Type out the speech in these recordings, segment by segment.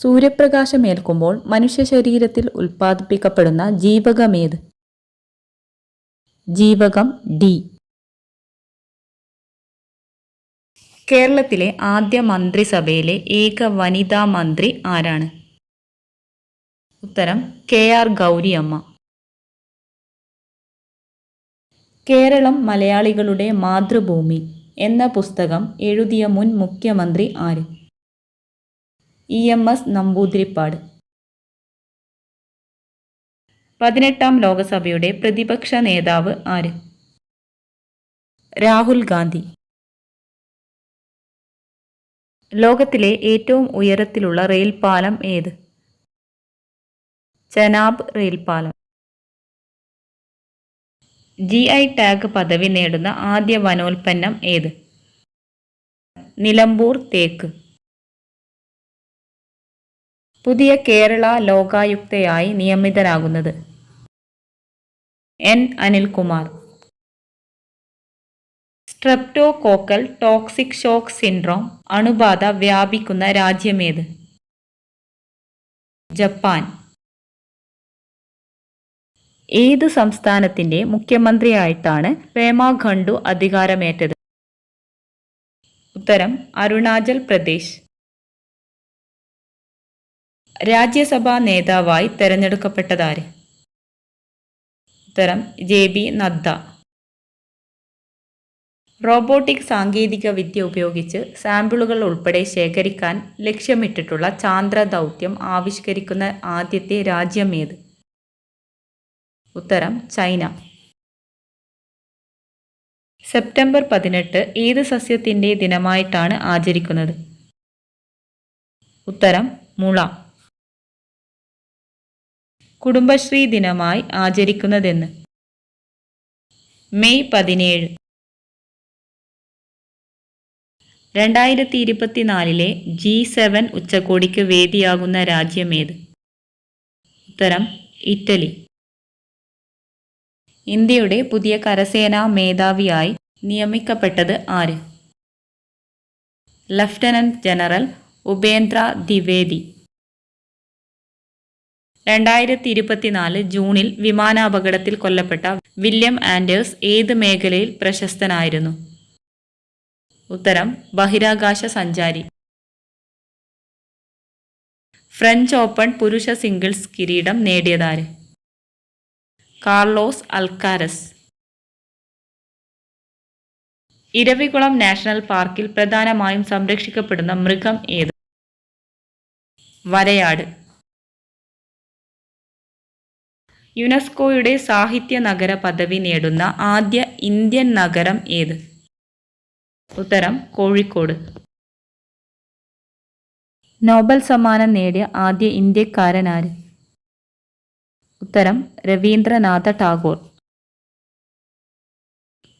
സൂര്യപ്രകാശമേൽക്കുമ്പോൾ മനുഷ്യ ശരീരത്തിൽ ഉൽപ്പാദിപ്പിക്കപ്പെടുന്ന ജീവകമേത്? ജീവകം ഡി. കേരളത്തിലെ ആദ്യ മന്ത്രിസഭയിലെ ഏക വനിതാ മന്ത്രി ആരാണ്? ഉത്തരം കെ ആർ ഗൗരിയമ്മ. കേരളം മലയാളികളുടെ മാതൃഭൂമി എന്ന പുസ്തകം എഴുതിയ മുൻ മുഖ്യമന്ത്രി ആര്? E M S Namboodiripad. പതിനെട്ടാം ലോകസഭയുടെ പ്രതിപക്ഷ നേതാവ് ആര്? രാഹുൽ ഗാന്ധി. ലോകത്തിലെ ഏറ്റവും ഉയരത്തിലുള്ള റെയിൽപാലം ഏത്? ചനാബ് റെയിൽപാലം. ജി ഐ ടാഗ് പദവി നേടുന്ന ആദ്യ വനോൽപ്പന്നം ഏത്? നിലമ്പൂർ തേക്ക്. പുതിയ കേരള ലോകായുക്തയായി നിയമിതരാകുന്നത്. N. Anilkumar. Streptococcal toxic shock syndrome അണുബാധ വ്യാപിക്കുന്ന രാജ്യമേത്? ജപ്പാൻ. ഏത് സംസ്ഥാനത്തിന്റെ മുഖ്യമന്ത്രിയായിട്ടാണ് പേമ ഖണ്ഡു അധികാരമേറ്റത്? ഉത്തരം അരുണാചൽ പ്രദേശ്. രാജ്യസഭാ നേതാവായി തെരഞ്ഞെടുക്കപ്പെട്ടതാര്? ഉത്തരം ജെ ബി നദ്ദ. റോബോട്ടിക് സാങ്കേതിക വിദ്യ ഉപയോഗിച്ച് സാമ്പിളുകൾ ഉൾപ്പെടെ ശേഖരിക്കാൻ ലക്ഷ്യമിട്ടിട്ടുള്ള ചാന്ദ്ര ദൗത്യം ആവിഷ്കരിക്കുന്ന ആദ്യത്തെ രാജ്യം ഏത്? ഉത്തരം ചൈന. സെപ്റ്റംബർ പതിനെട്ട് ഏത് സസ്യത്തിന്റെ ദിനമായിട്ടാണ് ആചരിക്കുന്നത്? ഉത്തരം മുള. കുടുംബശ്രീ ദിനമായി ആചരിക്കുന്നതെന്ന്. മെയ് പതിനേഴ്. രണ്ടായിരത്തി ഇരുപത്തിനാലിലെ ജി സെവൻ ഉച്ചകോടിക്ക് വേദിയാകുന്ന രാജ്യമേത് ഉത്തരം ഇറ്റലി. ഇന്ത്യയുടെ പുതിയ കരസേനാ മേധാവിയായി നിയമിക്കപ്പെട്ടത് ആര്? Lieutenant general Upendra Dwivedi. രണ്ടായിരത്തി ഇരുപത്തിനാല് ജൂണിൽ വിമാനാപകടത്തിൽ കൊല്ലപ്പെട്ട വില്യം ആൻഡേഴ്സ് ഏത് മേഖലയിൽ പ്രശസ്തനായിരുന്നു? ഉത്തരം ബഹിരാകാശ സഞ്ചാരി. ഫ്രഞ്ച് ഓപ്പൺ പുരുഷ സിംഗിൾസ് കിരീടം നേടിയതാര്? Carlos Alcaraz. ഇരവികുളം നാഷണൽ പാർക്കിൽ പ്രധാനമായും സംരക്ഷിക്കപ്പെടുന്ന മൃഗം ഏത്? വരയാട്. യുനെസ്കോയുടെ സാഹിത്യ നഗര പദവി നേടുന്ന ആദ്യ ഇന്ത്യൻ നഗരം ഏത്? ഉത്തരം കോഴിക്കോട്. നോബൽ സമ്മാനം നേടിയ ആദ്യ ഇന്ത്യക്കാരൻ ആര്? ഉത്തരം രവീന്ദ്രനാഥ ടാഗോർ.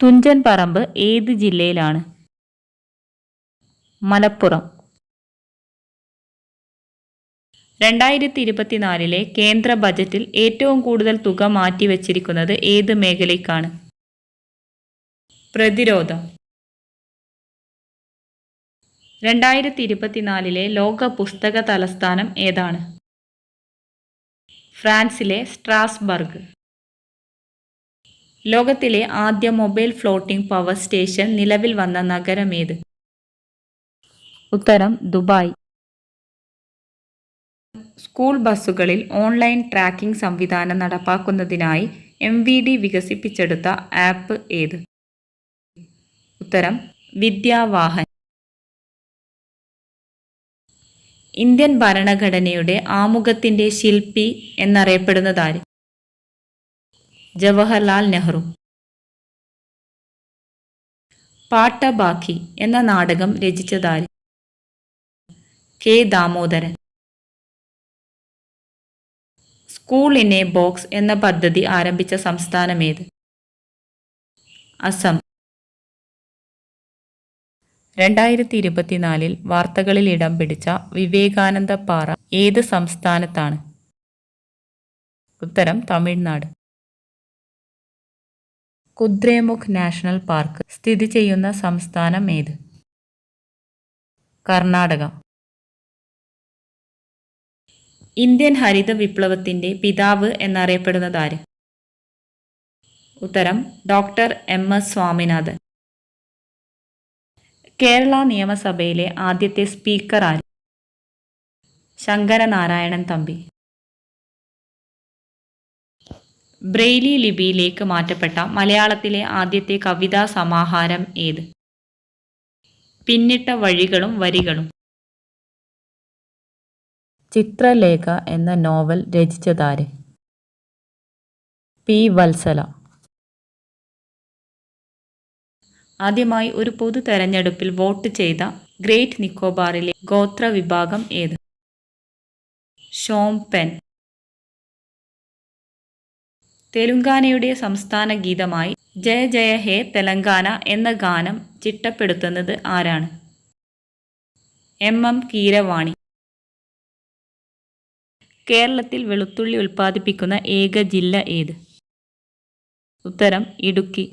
തുഞ്ചൻ പറമ്പ് ഏത് ജില്ലയിലാണ്? മലപ്പുറം. രണ്ടായിരത്തി ഇരുപത്തിനാലിലെ കേന്ദ്ര ബജറ്റിൽ ഏറ്റവും കൂടുതൽ തുക മാറ്റിവെച്ചിരിക്കുന്നത് ഏത് മേഖലയ്ക്കാണ്? പ്രതിരോധം. രണ്ടായിരത്തി ഇരുപത്തിനാലിലെ ലോക പുസ്തക തലസ്ഥാനം ഏതാണ്? ഫ്രാൻസിലെ സ്ട്രാസ്ബർഗ്. ലോകത്തിലെ ആദ്യ മൊബൈൽ ഫ്ലോട്ടിംഗ് പവർ സ്റ്റേഷൻ നിലവിൽ വന്ന നഗരം ഏത് ഉത്തരം ദുബായ്. സ്കൂൾ ബസ്സുകളിൽ ഓൺലൈൻ ട്രാക്കിംഗ് സംവിധാനം നടപ്പാക്കുന്നതിനായി എം വി ഡി വികസിപ്പിച്ചെടുത്ത ആപ്പ് ഏത്? ഉത്തരം വിദ്യാവാഹൻ. ഇന്ത്യൻ ഭരണഘടനയുടെ ആമുഖത്തിന്റെ ശില്പി എന്നറിയപ്പെടുന്നതാര്? ജവഹർലാൽ നെഹ്റു. പാട്ടബാക്കി എന്ന നാടകം രചിച്ചതാര്? K Damodaran. School in a box എന്ന പദ്ധതി ആരംഭിച്ച സംസ്ഥാനമേത്? അസം. രണ്ടായിരത്തി ഇരുപത്തിനാലിൽ വാർത്തകളിൽ ഇടം പിടിച്ച വിവേകാനന്ദ പാറ ഏത് സംസ്ഥാനത്താണ്? ഉത്തരം തമിഴ്നാട്. കുദ്രേമുഖ് നാഷണൽ പാർക്ക് സ്ഥിതി ചെയ്യുന്ന സംസ്ഥാനം ഏത്? കർണാടക. ഇന്ത്യൻ ഹരിത വിപ്ലവത്തിന്റെ പിതാവ് എന്നറിയപ്പെടുന്നത് ആര് ഉത്തരം doctor M S Swaminathan. Kerala നിയമസഭയിലെ ആദ്യത്തെ സ്പീക്കർ ആര്? ശങ്കരനാരായണൻ തമ്പി. ബ്രെയിലി ലിപിയിലേക്ക് മാറ്റപ്പെട്ട മലയാളത്തിലെ ആദ്യത്തെ കവിതാ സമാഹാരം ഏത്? പിന്നിട്ട വഴികളും വരികളും. ചിത്രലേഖ എന്ന നോവൽ രചിച്ചതാര്? പി. വത്സല. ആദ്യമായി ഒരു പൊതു തെരഞ്ഞെടുപ്പിൽ വോട്ട് ചെയ്ത ഗ്രേറ്റ് നിക്കോബാറിലെ ഗോത്ര വിഭാഗം ഏത്? ഷോംപെൻ. തെലുങ്കാനയുടെ സംസ്ഥാന ഗീതമായി ജയ ജയ ഹേ തെലങ്കാന എന്ന ഗാനം ചിട്ടപ്പെടുത്തുന്നത് ആരാണ്? എം. എം. കീരവാണി. കേരളത്തിൽ വെളുത്തുള്ളി ഉൽപ്പാദിപ്പിക്കുന്ന ഏക ജില്ല ഏത്? ഉത്തരം ഇടുക്കി.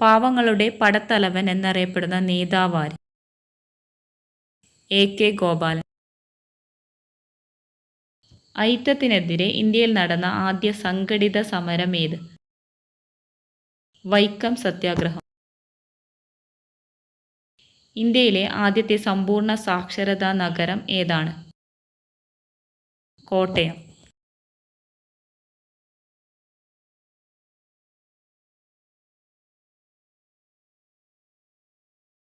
പാവങ്ങളുടെ പടത്തലവൻ എന്നറിയപ്പെടുന്ന നേതാവാര്? A K Gopalan. ഐറ്റത്തിനെതിരെ ഇന്ത്യയിൽ നടന്ന ആദ്യ സംഘടിത സമരം ഏത്? വൈക്കം സത്യാഗ്രഹം. ഇന്ത്യയിലെ ആദ്യത്തെ സമ്പൂർണ സാക്ഷരതാ നഗരം ഏതാണ്? കോട്ടയം.